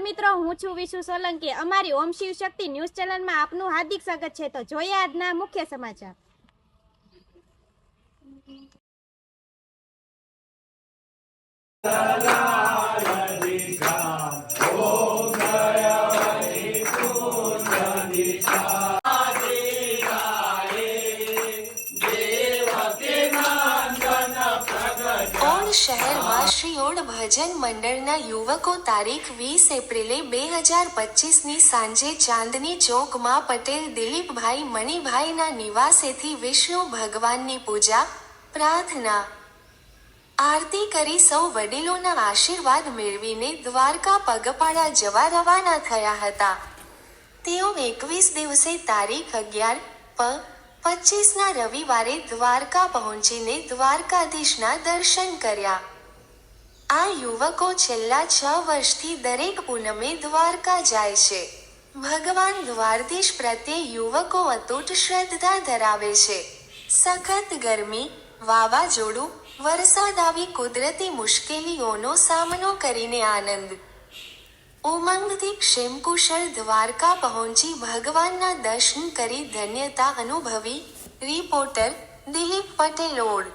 મિત્રો, હું છું વિશુ સોલંકી. અમારી ઓમ શિવ શક્તિ ન્યૂઝ ચેનલમાં આપનું હાર્દિક સ્વાગત છે. તો જોઈએ આજના મુખ્ય સમાચાર. શહેરમાં શ્રી ઓડ ભજન મંડળના યુવકો તારીખ વીસ એપ્રિલે બે હજાર પચીસની સાંજે ચાંદની ચોકમાં પટેલ દિલીપભાઈ મણિભાઈના નિવાસેથી વિષ્ણુ ભગવાનની પૂજા, પ્રાર્થના. આરતી કરી સૌ વડીલોના આશીર્વાદ મેળવીને દ્વારકા પગપાળા જવા રવાના થયા હતા. તેઓ એકવીસ દિવસે તારીખ અગિયાર પ પચીસના રવિવારે દ્વારકા પહોંચીને દ્વારકાધીશના દર્શન કર્યા. આ યુવકો છેલ્લા છ વર્ષથી દરેક પૂનમે દ્વારકા જાય છે. ભગવાન દ્વારધીશ પ્રત્યે યુવકો અતૂટ શ્રદ્ધા ધરાવે છે. સખત ગરમી, વાવાઝોડું, વરસાદ આવી કુદરતી મુશ્કેલીઓનો સામનો કરીને આનંદ. ઉમંગથી ક્ષેમકુશળ દ્વારકા પહોંચી ભગવાનના દર્શન કરી ધન્યતા અનુભવી રિપોર્ટર દિલીપ પટેલ ઓડ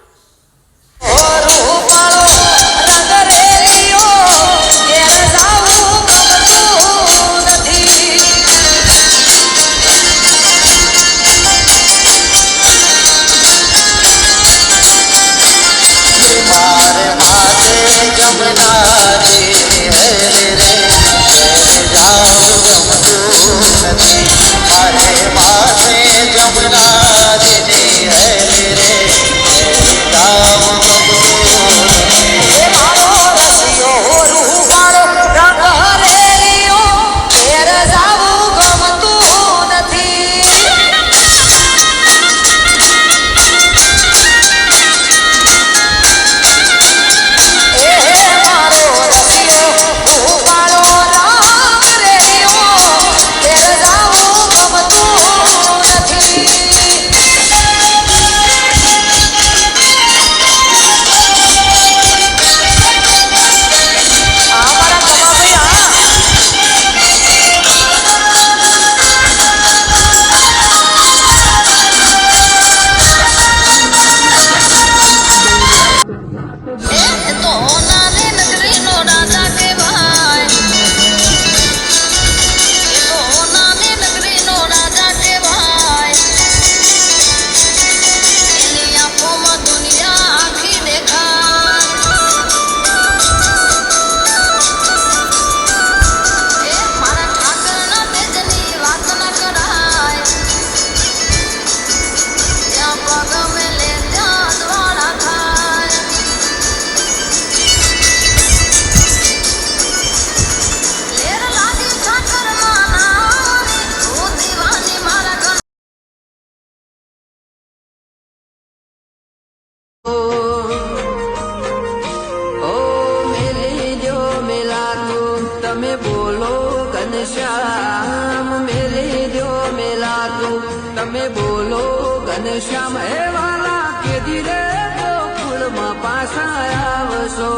ઘનશ્યામ મેલી જો મેલાતું તમે બોલો ઘનશ્યામ હે વાલા કે ધીરે ગોકુળમાં પાછા આવશો